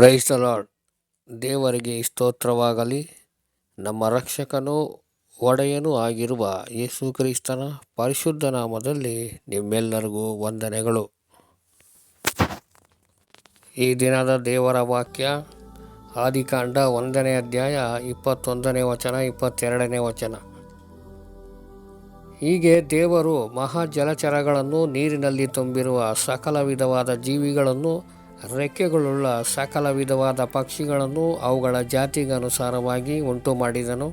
Price ದೇವರಿಗೆ ಸ್ತೋತ್ರವಾಗಲಿ. ನಮ್ಮ ರಕ್ಷಕನೂ ಒಡೆಯನೂ ಆಗಿರುವ ಯೇಸು ಕ್ರಿಸ್ತನ ಪರಿಶುದ್ಧ ನಾಮದಲ್ಲಿ ನಿಮ್ಮೆಲ್ಲರಿಗೂ ವಂದನೆಗಳು. ಈ ದಿನದ ದೇವರ ವಾಕ್ಯ, ಆದಿಕಾಂಡ ಒಂದನೇ ಅಧ್ಯಾಯ ಇಪ್ಪತ್ತೊಂದನೇ ವಚನ, ಇಪ್ಪತ್ತೆರಡನೇ ವಚನ. ಹೀಗೆ ದೇವರು ಮಹಾ ಜಲಚರಗಳನ್ನು ನೀರಿನಲ್ಲಿ ತುಂಬಿರುವ ಸಕಲ ವಿಧವಾದ ಜೀವಿಗಳನ್ನು ರೆಕ್ಕೆಗಳುಳ್ಳ ಸಕಲ ವಿಧವಾದ ಪಕ್ಷಿಗಳನ್ನು ಅವುಗಳ ಜಾತಿಗನುಸಾರವಾಗಿ ಉಂಟು ಮಾಡಿದನು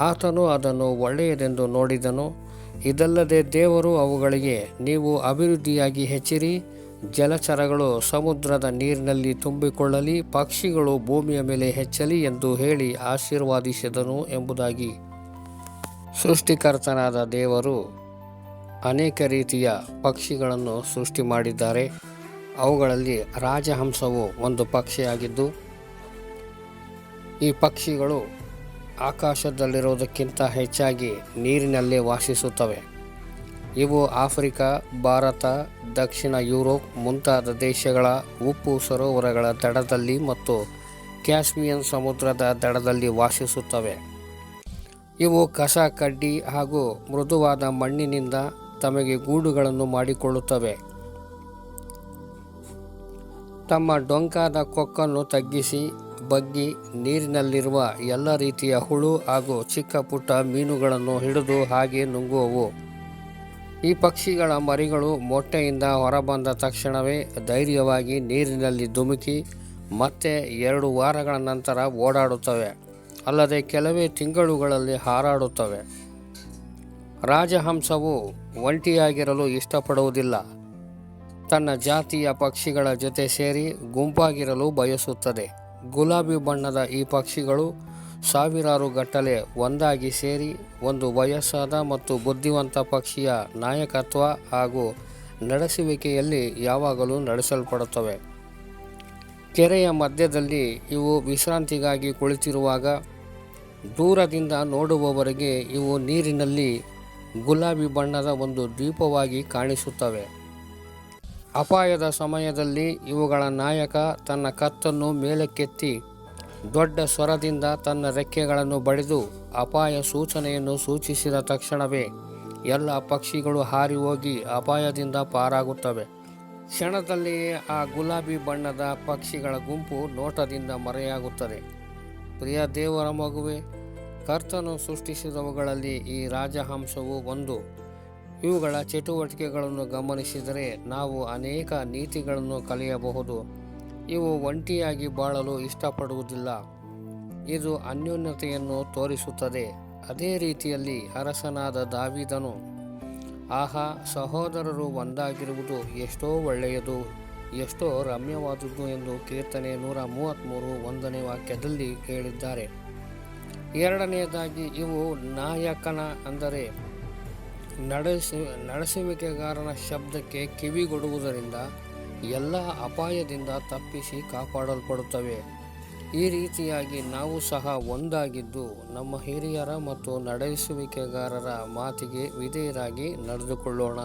ಆತನು ಅದನ್ನು ಒಳ್ಳೆಯದೆಂದು ನೋಡಿದನು. ಇದಲ್ಲದೆ ದೇವರು ಅವುಗಳಿಗೆ, ನೀವು ಅಭಿವೃದ್ಧಿಯಾಗಿ ಹೆಚ್ಚಿರಿ, ಜಲಚರಗಳು ಸಮುದ್ರದ ನೀರಿನಲ್ಲಿ ತುಂಬಿಕೊಳ್ಳಲಿ, ಪಕ್ಷಿಗಳು ಭೂಮಿಯ ಮೇಲೆ ಹೆಚ್ಚಲಿ ಎಂದು ಹೇಳಿ ಆಶೀರ್ವಾದಿಸಿದನು ಎಂಬುದಾಗಿ. ಸೃಷ್ಟಿಕರ್ತನಾದ ದೇವರು ಅನೇಕ ರೀತಿಯ ಪಕ್ಷಿಗಳನ್ನು ಸೃಷ್ಟಿ ಮಾಡಿದ್ದಾರೆ ಅವುಗಳಲ್ಲಿ ರಾಜಹಂಸವು ಒಂದು ಪಕ್ಷಿಯಾಗಿದ್ದು, ಈ ಪಕ್ಷಿಗಳು ಆಕಾಶದಲ್ಲಿರುವುದಕ್ಕಿಂತ ಹೆಚ್ಚಾಗಿ ನೀರಿನಲ್ಲಿ ವಾಸಿಸುತ್ತವೆ. ಇವು ಆಫ್ರಿಕಾ, ಭಾರತ, ದಕ್ಷಿಣ ಯುರೋಪ್ ಮುಂತಾದ ದೇಶಗಳ ಉಪ್ಪು ಸರೋವರಗಳ ದಡದಲ್ಲಿ ಮತ್ತು ಕ್ಯಾಸ್ಮಿಯನ್ ಸಮುದ್ರದ ದಡದಲ್ಲಿ ವಾಸಿಸುತ್ತವೆ. ಇವು ಕಸ, ಕಡ್ಡಿ ಹಾಗೂ ಮೃದುವಾದ ಮಣ್ಣಿನಿಂದ ತಮಗೆ ಗೂಡುಗಳನ್ನು ಮಾಡಿಕೊಳ್ಳುತ್ತವೆ. ತಮ್ಮ ಡೊಂಕಾದ ಕೊಕ್ಕನ್ನು ತಗ್ಗಿಸಿ, ಬಗ್ಗಿ ನೀರಿನಲ್ಲಿರುವ ಎಲ್ಲ ರೀತಿಯ ಹುಳು ಹಾಗೂ ಚಿಕ್ಕ ಪುಟ್ಟ ಮೀನುಗಳನ್ನು ಹಿಡಿದು ಹಾಗೆ ನುಂಗುವವು. ಈ ಪಕ್ಷಿಗಳ ಮರಿಗಳು ಮೊಟ್ಟೆಯಿಂದ ಹೊರಬಂದ ತಕ್ಷಣವೇ ಧೈರ್ಯವಾಗಿ ನೀರಿನಲ್ಲಿ ಧುಮುಕಿ, ಮತ್ತೆ ಎರಡು ವಾರಗಳ ನಂತರ ಓಡಾಡುತ್ತವೆ. ಅಲ್ಲದೆ ಕೆಲವೇ ತಿಂಗಳುಗಳಲ್ಲಿ ಹಾರಾಡುತ್ತವೆ. ರಾಜಹಂಸವು ಒಂಟಿಯಾಗಿರಲು ಇಷ್ಟಪಡುವುದಿಲ್ಲ. ತನ್ನ ಜಾತಿಯ ಪಕ್ಷಿಗಳ ಜೊತೆ ಸೇರಿ ಗುಂಪಾಗಿರಲು ಬಯಸುತ್ತದೆ. ಗುಲಾಬಿ ಬಣ್ಣದ ಈ ಪಕ್ಷಿಗಳು ಸಾವಿರಾರು ಗಟ್ಟಲೆ ಒಂದಾಗಿ ಸೇರಿ ಒಂದು ವಯಸ್ಸಾದ ಮತ್ತು ಬುದ್ಧಿವಂತ ಪಕ್ಷಿಯ ನಾಯಕತ್ವ ಹಾಗೂ ನಡೆಸುವಿಕೆಯಲ್ಲಿ ಯಾವಾಗಲೂ ನಡೆಸಲ್ಪಡುತ್ತವೆ. ಕೆರೆಯ ಮಧ್ಯದಲ್ಲಿ ಇವು ವಿಶ್ರಾಂತಿಗಾಗಿ ಕುಳಿತಿರುವಾಗ ದೂರದಿಂದ ನೋಡುವವರೆಗೆ ಇವು ನೀರಿನಲ್ಲಿ ಗುಲಾಬಿ ಬಣ್ಣದ ಒಂದು ದ್ವೀಪವಾಗಿ ಕಾಣಿಸುತ್ತವೆ. ಅಪಾಯದ ಸಮಯದಲ್ಲಿ ಇವುಗಳ ನಾಯಕ ತನ್ನ ಕತ್ತನ್ನು ಮೇಲಕ್ಕೆತ್ತಿ ದೊಡ್ಡ ಸ್ವರದಿಂದ ತನ್ನ ರೆಕ್ಕೆಗಳನ್ನು ಬಡಿದು ಅಪಾಯ ಸೂಚನೆಯನ್ನು ಸೂಚಿಸಿದ ತಕ್ಷಣವೇ ಎಲ್ಲ ಪಕ್ಷಿಗಳು ಹಾರಿ ಹೋಗಿ ಅಪಾಯದಿಂದ ಪಾರಾಗುತ್ತವೆ. ಕ್ಷಣದಲ್ಲಿಯೇ ಆ ಗುಲಾಬಿ ಬಣ್ಣದ ಪಕ್ಷಿಗಳ ಗುಂಪು ನೋಟದಿಂದ ಮರೆಯಾಗುತ್ತದೆ. ಪ್ರಿಯ ದೇವರ ಮಗುವೆ, ಕರ್ತನು ಸೃಷ್ಟಿಸಿದವುಗಳಲ್ಲಿ ಈ ರಾಜಹಂಸವು ಒಂದು. ಇವುಗಳ ಚಟುವಟಿಕೆಗಳನ್ನು ಗಮನಿಸಿದರೆ ನಾವು ಅನೇಕ ನೀತಿಗಳನ್ನು ಕಲಿಯಬಹುದು. ಇವು ಒಂಟಿಯಾಗಿ ಬಾಳಲು ಇಷ್ಟಪಡುವುದಿಲ್ಲ. ಇದು ಅನ್ಯೋನ್ಯತೆಯನ್ನು ತೋರಿಸುತ್ತದೆ. ಅದೇ ರೀತಿಯಲ್ಲಿ ಅರಸನಾದ ದಾವಿದನು, ಆಹಾ, ಸಹೋದರರು ಒಂದಾಗಿರುವುದು ಎಷ್ಟೋ ಒಳ್ಳೆಯದು, ಎಷ್ಟೋ ರಮ್ಯವಾದುದು ಎಂದು ಕೀರ್ತನೆ ನೂರ ಮೂವತ್ತ್ಮೂರು ಒಂದನೇ ವಾಕ್ಯದಲ್ಲಿ ಹೇಳಿದ್ದಾರೆ. ಎರಡನೆಯದಾಗಿ, ಇವು ನಾಯಕನ ಅಂದರೆ ನಡೆಸಿ ನಡೆಸುವಿಕೆಗಾರನ ಶಬ್ದಕ್ಕೆ ಕಿವಿಗೊಡುವುದರಿಂದ ಎಲ್ಲ ಅಪಾಯದಿಂದ ತಪ್ಪಿಸಿ ಕಾಪಾಡಲ್ಪಡುತ್ತವೆ. ಈ ರೀತಿಯಾಗಿ ನಾವು ಸಹ ಒಂದಾಗಿದ್ದು, ನಮ್ಮ ಹಿರಿಯರ ಮತ್ತು ನಡೆಸುವಿಕೆಗಾರರ ಮಾತಿಗೆ ವಿಧೇಯರಾಗಿ ನಡೆದುಕೊಳ್ಳೋಣ.